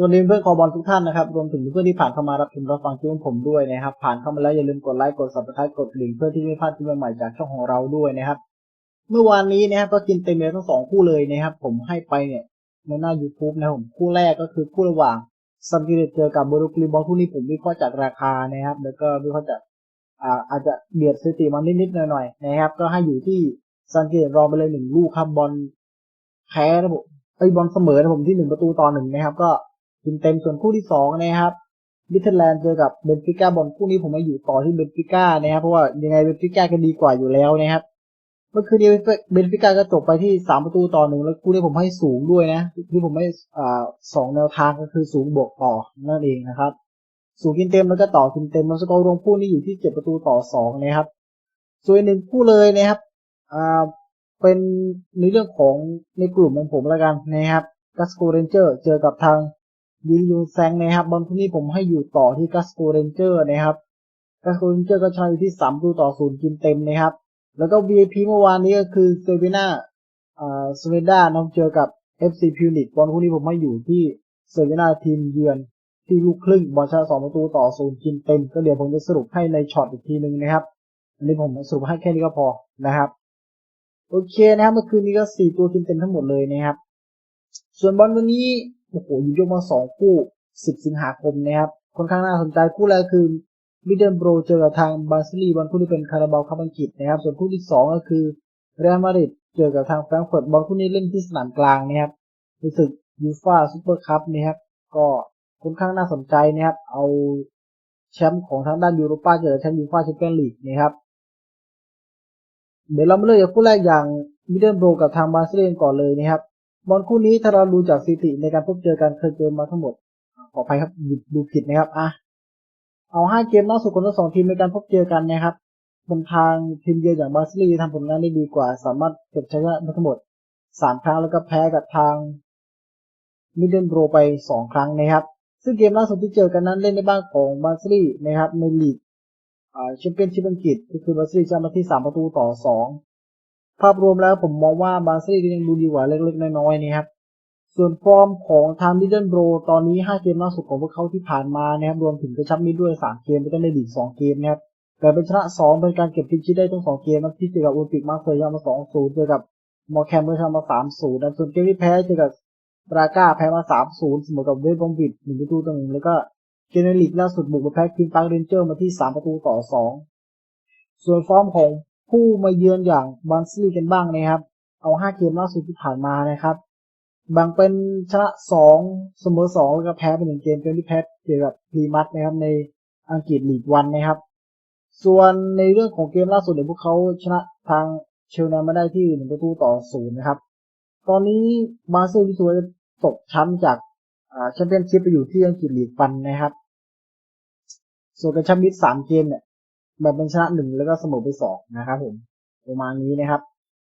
สวัสดีเพื่อนคอบอลทุกท่านนะครับ รวมถึงเพื่อนที่ผ่านเข้ามารับชมรับฟังคลิปของผมด้วยนะครับ ผ่านเข้ามาแล้วอย่าลืมกดไลค์กด subscribe กดกระดิ่งเพื่อที่ไม่พลาดคลิปใหม่จากช่องของเราด้วยนะครับ เมื่อวานนี้นะครับก็กินเต็มเลยทั้งสองคู่เลยนะครับ ผมให้ไปเนี่ยในหน้า YouTube นะผมคู่แรกก็คือคู่ระหว่างซัมกิเรตเจอกับบรูคลีบอลคู่นี้ผมวิเคราะห์จากราคานะครับ แล้วก็วิเคราะห์จากอ่าอาจจะเบียดสถิติมานิดๆหน่อยๆนะครับ ก็ให้อยู่ที่ซัมกิเรตรอไปเลยหนึ่งลูกครับบอลแพ้นะผมไอ้บอลเสมอนะผมที่หนึ่งประตูต่อหนึ่งนะครับก็ กินเต็มส่วนคู่ที่สองนะครับมิเทลแลนด์เจอกับเบนฟิก้าบอลคู่นี้ผมมาอยู่ต่อที่เบนฟิก้านะครับเพราะว่ายังไงเบนฟิก้าก็ดีกว่าอยู่แล้วนะครับเมื่อคืนนี้เบนฟิก้าก็จบไปที่สามประตูต่อหนึ่งแล้วคู่นี้ผมให้สูงด้วยนะที่ผมให้อ่าสองแนวทางก็คือสูงบวกต่อนั่นเองนะครับ สูงกินเต็มแล้วก็ต่อกินเต็มแล้วสกอร์รวมคู่นี้อยู่ที่เจ็ดประตูต่อสองนะครับส่วนอีกหนึ่งคู่เลยนะครับอ่าเป็นในเรื่องของในกลุ่มของผมแล้วกันนะครับกัสโกเรนเจอร์เจอกับทาง วิลยูแซงนะครับบอลคู่นี้ผมให้อยู่ต่อที่กัสโกเรนเจอร์นะครับกัสโกเรนเจอร์ก็ชนะอยู่ที่สามประตูต่อศูนย์กินเต็มนะครับ แล้วก็ VIP เมื่อวานนี้ก็คือเซเวนาอ่าสเวด้าน้องเจอกับ FC พิวนิกบอลคู่นี้ผมให้อยู่ที่เซเวนาทีมเยือน ที่ลูกครึ่งบอลชนะสองประตูต่อศูนย์กินเต็ม ก็เดี๋ยวผมจะสรุปให้ในช็อตอีกทีหนึ่งนะครับอันนี้ผมสรุปให้แค่นี้ก็พอนะครับโอเคนะครับเมื่อคืนนี้ก็สี่ตัวกินเต็มทั้งหมดเลยนะครับ ส่วนบอลวันนี้ โอ้โหยิงยกมาสองคู่สิบสิงหาคมนะครับค่อนข้างน่าสนใจคู่แรกคือมิดเดิลโบรเจอกับทางบาซิลีบอลคู่นี้เป็นคาราบาลคัพอังกฤษนะครับ ส่วนคู่ที่สองก็คือเรอัลมาดริดเจอกับทางแฟรงก์เฟิร์ตบอลคู่นี้เล่นที่สนามกลางนะครับรู้สึกยูฟ่าซูเปอร์คัพนะครับก็ค่อนข้างน่าสนใจนะครับ เอาแชมป์ของทางด้านยูโรป้าเจอแชมป์ยูฟ่าแชมเปี้ยนลีกนะครับ เดี๋ยวเรามาเริ่มจากคู่แรกอย่างมิดเดิลโบรกับทางบาซิลีก่อนเลยนะครับ บอลคู่นี้ถ้าเราดูจากสถิติในการพบเจอกันเคยเจอมาทั้งหมด ขออภัยครับหยิบดูผิดนะครับอะเอาห้าเกมล่าสุดของทั้งสองทีมในการพบเจอกันนะครับบนทางทีมเยือนอย่างบาซิลีทำผลงานได้ดีกว่า สามารถเก็บชัยชนะมาทั้งหมดสามครั้งแล้วก็แพ้กับทางมิดเดิลโบรไปสองครั้งนะครับ ซึ่งเกมล่าสุดที่เจอกันนั้นเล่นในบ้านของบาซิลีนะครับในลีกแชมเปี้ยนชิพอังกฤษก็คือบาซิลีชนะมาที่สามประตูต่อสอง ภาพรวมแล้วผมมองว่าบาซิลียังดูดีกว่าเล็กๆ น้อยๆนะครับ ส่วนฟอร์มของทางมิดเดิลโบรตอนนี้ 5 เกมล่าสุดของพวกเขาที่ผ่านมานะครับ รวมถึงกระชับมิดด้วย 3 เกมไม่ต้องได้ดีก2เกมนะครับ แต่เป็นชนะ 2 เป็นการเก็บทิชิได้ทั้ง 2 เกมนัดที่เจอกับโอลิมปิกมาเซย์ชนะมา 2-0เจอกับมอร์แคมเบอร์ชนะมา 3-0และส่วนเกมที่แพ้เจอกับบราก้าแพ้มา 3-0เสมอกับเวสต์บอมบิด1ประตูต่อ1แล้วก็เกมในลีกล่าสุดบุกไปแพ้คิงปาร์คเรนเจอร์มาที่ 3 ประตูต่อ 2 ส่วนฟอร์มของ ผู้มาเยือนอย่างบาซิลีกันบ้างนะครับ เอาห้าเกมล่าสุดที่ผ่านมานะครับบ่งเป็นชนะสองเสมอสองแล้วก็แพ้ไปหนึ่งเกมเกมที่แพ้เจอกับพรีมัสนะครับในอังกฤษลีกวันนะครับ ส่วนในเรื่องของเกมล่าสุดเนี่ยพวกเขาชนะทางเชลนามาได้ที่หนึ่งประตูต่อศูนย์นะครับ ตอนนี้บาซิลที่ตัวตกชั้นจากแชมเปี้ยนชิพไปอยู่ที่อังกฤษลีกวันนะครับ ส่วนกระชับมิดสามเกมเนี่ย แบบเป็นชนะหนึ่งแล้วก็เสมอไปสองนะครับผมประมาณนี้นะครับ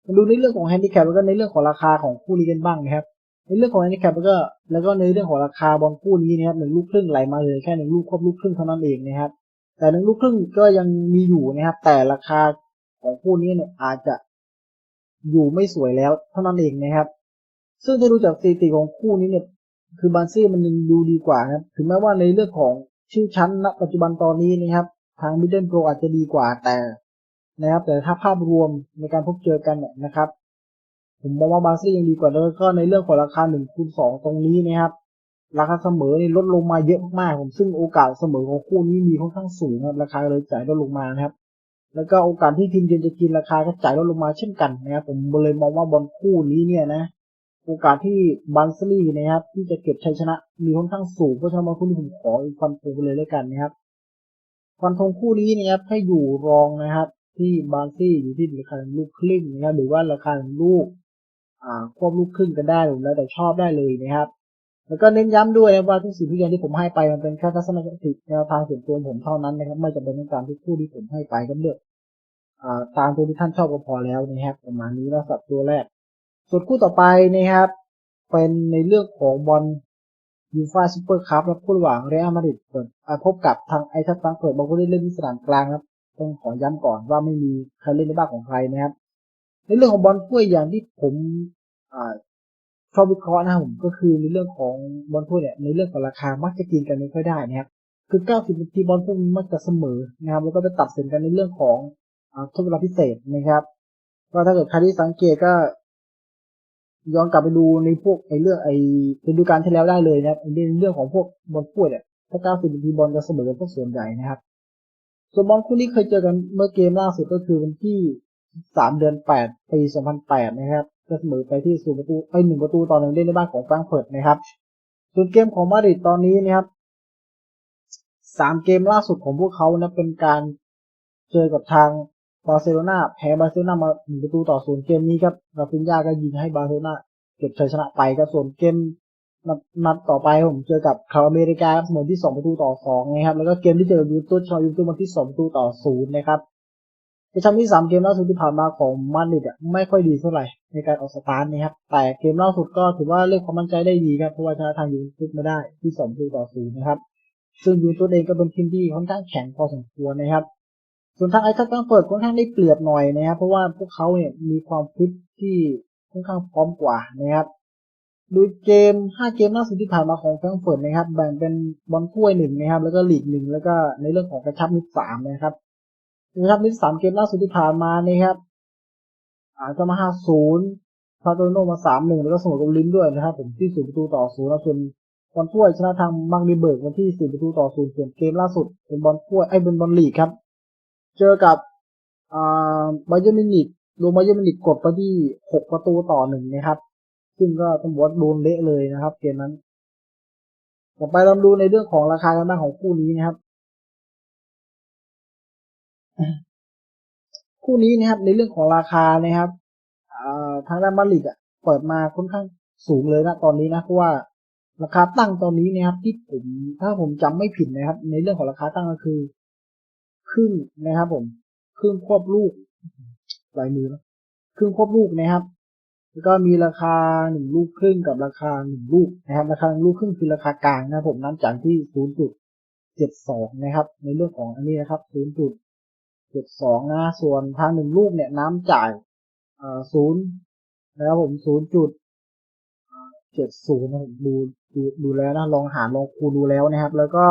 มาดูในเรื่องของแฮนดิแคปแล้วก็ในเรื่องของราคาของคู่นี้กันบ้างนะครับ ในเรื่องของแฮนดิแคปแล้วก็แล้วก็ในเรื่องของราคาบอลคู่นี้นะครับหนึ่งลูกครึ่งไหลมาเลยแค่หนึ่งลูกครบลูกครึ่งเท่านั้นเองนะครับ แต่หนึ่งลูกครึ่งก็ยังมีอยู่นะครับ แต่ราคาของคู่นี้เนี่ยอาจจะอยู่ไม่สวยแล้วเท่านั้นเองนะครับ ซึ่งถ้าดูจากสถิติของคู่นี้เนี่ยคือบาซี่มันยังดูดีกว่านะครับถึงแม้ว่าในเรื่องของชื่อชั้นณปัจจุบันตอนนี้นะครับ ทางมิดเดิลโปรอาจจะดีกว่าแต่นะครับ แต่ถ้าภาพรวมในการพบเจอกันเนี่ยนะครับ ผมมองว่าบาซี่ยังดีกว่าแล้วก็ในเรื่องของราคาหนึ่งคูณสองตรงนี้นะครับ ราคาเสมอนี่ลดลงมาเยอะมากผมซึ่งโอกาสเสมอของคู่นี้มีค่อนข้างสูงครับราคาเลยจ่ายลดลงมานะครับ แล้วก็โอกาสที่ทีมเยือนจะกินราคาก็จ่ายลดลงมาเช่นกันนะครับ ผมเลยมองว่าบอลคู่นี้เนี่ยนะโอกาสที่บันซลี่นะครับ ที่จะเก็บชัยชนะมีค่อนข้างสูงเพราะฉะนั้นคู่นี้ผมขอฟันธงไปเลยแล้วกันนะครับ ฟันธงคู่นี้นะครับ ให้อยู่รองนะครับ ที่บาซี่อยู่ที่ราคาลูกครึ่งนะครับหรือว่าราคาลูกอ่าควบลูกครึ่งกันได้หรือแล้วแต่ชอบได้เลยนะครับ แล้วก็เน้นย้ำด้วยนะว่าทุกสิ่งทุกอย่างที่ผมให้ไปมันเป็นแค่ทัศนคติแนวทางส่วนตัวผมเท่านั้นนะครับ ไม่จำเป็นต้องตามทุกคู่ที่ผมให้ไปก็เลือกอ่าตามตัวที่ท่านชอบก็พอแล้วนะครับประมาณนี้แล้วสับตัวแรก ส่วนคู่ต่อไปนะครับ เป็นในเรื่องของบอล ยูฟาซูเปอร์คัพและคู่ระหว่างเรอัลมาดริดเปิดพบกับทางไอทัฟฟังเปิดบอลก็เล่นที่สนามกลางครับ ต้องขอย้ำก่อนว่าไม่มีใครเล่นในบ้านของใครนะครับ ในเรื่องของบอลถ้วยอย่างที่ผมชอบวิเคราะห์นะผมก็คือในเรื่องของบอลถ้วยเนี่ยในเรื่องของราคามักจะกินกันไม่ค่อยได้นะครับคือ 90นาทีบอลพวกนี้มักจะเสมอนะครับแล้วก็ไปตัดสินกันในเรื่องของอ่าทดเวลาพิเศษนะครับก็ถ้าเกิดใครที่สังเกตก็ ย้อนกลับไปดูในพวกไอ้เรื่องไอ้ฤดูกาลที่แล้วได้เลยนะครับในเรื่องของพวกบอลถ้วยเนี่ยถ้า90นาทีบอลจะเสมอกันพวกส่วนใหญ่นะครับ ส่วนบอลคู่นี้เคยเจอกันเมื่อเกมล่าสุดก็คือวันที่3เดือน8ปี2008นแปดนะครับก็เสมอไปที่ศูนย์ประตูไอ้หนึ่งประตูต่อหนึ่งเล่นในบ้านของแฟรงเฟิร์ตนะครับ ส่วนเกมของมาดริดตอนนี้นะครับสามเกมล่าสุดของพวกเขานะเป็นการเจอกับทาง บาร์เซโลนาแพ้บาร์เซโลนามาหนึ่งประตูต่อศูนย์เกมนี้ครับราฟินยาก็ยิงให้บาร์เซโลนาเก็บชัยชนะไปก็ส่วนเกมนัดนัดต่อไปผมเจอกับคาร์อเมริกาครับเสมอที่สองประตูต่อสองนะครับแล้วก็เกมที่เจอยูทูชาวยูทูมาที่สองประตูต่อศูนย์นะครับในชั้นที่สามเกมล่าสุดที่ผ่านมาของมาดริดอะไม่ค่อยดีเท่าไหร่ในการออกสตาร์ทนะครับแต่เกมล่าสุดก็ถือว่าเรียกความมั่นใจได้ดีครับเพราะว่าชนะทางยูทูมาได้ที่สองประตูต่อศูนย์นะครับซึ่งยูทูเองก็เป็นทีมที่ค่อนข้างแข็งพอสมควรนะครับ ส่วนทางไอ้ทัพตั้งเปิดค่อนข้างได้เปรียบหน่อยนะครับเพราะว่าพวกเขาเนี่ยมีความฟิตที่ค่อนข้างพร้อมกว่านะครับโดยเกม 5 เกมล่าสุดที่ผ่านมาของแฟรงก์เฟิร์ตนะครับ แบ่งเป็นบอลถ้วยหนึ่งนะครับ แล้วก็ลีกหนึ่งแล้วก็ในเรื่องของกระชับมิตรสามนะครับกระชับมิตรสามเกมล่าสุดที่ผ่านมานะครับอาจจะมา5-0พาโตโนมา3-1แล้วก็เสมอกับลินด้วยนะครับผมที่ศูนย์ประตูต่อศูนย์แล้วส่วนบอลถ้วยชนะทางมังดีเบิร์กวันที่4ประตูต่อศูนย์ส่วนเกมล่าสุดเป็นบอลถ้วยไอ้เป็นบอลลีกครับ เจอกับอ่าบาเยอร์มินิกโดนบาเยอร์มินิกกดไปที่6ประตูต่อหนึ่งนะครับ ซึ่งก็ต้องบอกว่าโดนเละเลยนะครับเกมนั้น ต่อไปเราดูในเรื่องของราคากันบ้างของคู่นี้นะครับ คู่นี้นะครับในเรื่องของราคานะครับทางด้านมาริดอะเปิดมาค่อนข้างสูงเลยนะตอนนี้นะเพราะว่าราคาตั้งตอนนี้นะครับที่ผมถ้าผมจำไม่ผิดนะครับ ในเรื่องของราคาตั้งก็คือ ครึ่งนะครับ ผม ครึ่งควบลูกลายมือนะครึ่งควบลูกนะครับ แล้วก็มีราคาหนึ่งลูกครึ่งกับราคาหนึ่งลูกนะครับ ราคาลูกครึ่งคือราคากลางนะครับผมนั้นจากที่ศูนย์จุดเจ็ดสองนะครับ ในเรื่องของอันนี้นะครับศูนย์จุดเจ็ดสองนะ ส่วนทางหนึ่งลูกเนี่ยน้ำจ่ายอ่าศูนย์นะครับผมศูนย์จุดเจ็ดศูนย์นะผมดูดูดูแล้วนะลองหารลองคูณดูแล้วนะครับ แล้วก็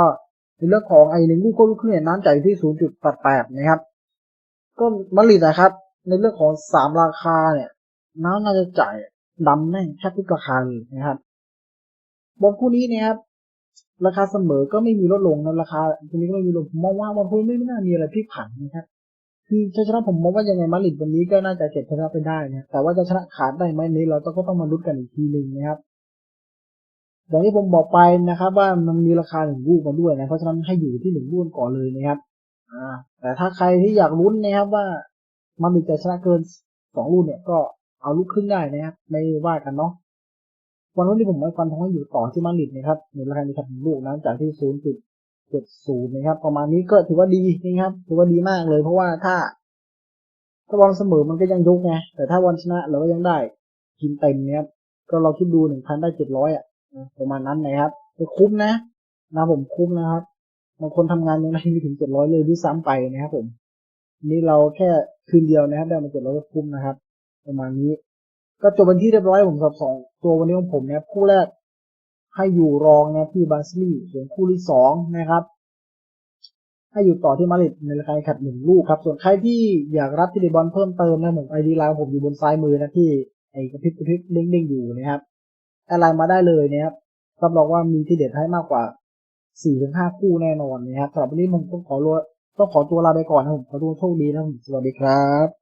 ในเรื่องของไอ้หนึ่งลูกก็ลูกครึ่งเนี่ยน้ำจ่ายที่ศูนย์จุดแปดแปดนะครับ ก็มาริดนะครับ ในเรื่องของสามราคาเนี่ย น้ำน่าจะจ่ายดำแน่งแทบทุกราคาเลยนะครับบอลคู่นี้นะครับราคาเสมอก็ไม่มีลดลงนะราคาทีนี้ก็ไม่มีลดผมมองว่าบอลคู่นี้ไม่น่ามีอะไรพลิกผันนะครับคือชัยชนะผมมองว่ายังไงมาริดวันนี้ก็น่าจะเก็บชนะไปได้นะแต่ว่าจะชนะขาดได้ไหมนี้เราต้องก็ต้องมาลุ้นกันอีกทีหนึ่งนะครับ อย่างที่ผมบอกไปนะครับ ว่ามันมีราคาหนึ่งลูกมาด้วยนะเพราะฉะนั้นให้อยู่ที่หนึ่งลูกก่อนเลยนะครับ อ่า แต่ถ้าใครที่อยากลุ้นนะครับว่ามาดริดจะชนะเกินสองลูกเนี่ยก็เอาลูกครึ่งได้นะครับไม่ว่ากันเนาะวันนี้ผมไม่ฟันทองให้อยู่ต่อที่มาดริดนะครับในราคาในทับลูกนะจากที่ศูนย์จุดเจ็ดศูนย์นะครับ ประมาณนี้ก็ถือว่าดีนะครับถือว่าดีมากเลย เพราะว่าถ้าถ้าวันเสมอมันก็ยังยกไงแต่ถ้าวันชนะเราก็ยังได้กินเต็มนะครับก็เราคิดดูหนึ่งพันได้เจ็ดร้อยอะ ประมาณนั้นนะครับคุ้มนะนะผมคุ้มนะครับบางคนทำงานยังได้ไม่ถึงเจ็ดร้อยเลยด้วยซ้ำไปนะครับผมนี่เราแค่คืนเดียวนะครับได้มาเจ็ดร้อยก็คุ้มนะครับ ประมาณนี้ ก็จบเป็นที่เรียบร้อยผมสำหรับสองตัววันนี้ของผมนะคู่แรกให้อยู่รองนะที่บาซิลีส่วนคู่ที่สองนะครับให้อยู่ต่อที่มาริดในราคาขัดหนึ่งลูกครับ ส่วนใครที่อยากรับทีเดบอลเพิ่มเติมนะผมไอดีไลน์ผมอยู่บนซ้ายมือนะที่ไอกระพริบกระพริบเด้งๆอยู่นะครับ แอดไลน์มาได้เลยนะครับรับรองว่ามีที่เด็ดให้มากกว่าสี่ถึงห้าคู่แน่นอนนะครับสำหรับวันนี้ผมต้องขอรัวต้องขอตัวลาไปก่อนนะผมขอตัวโชคดีนะผมสวัสดีครับ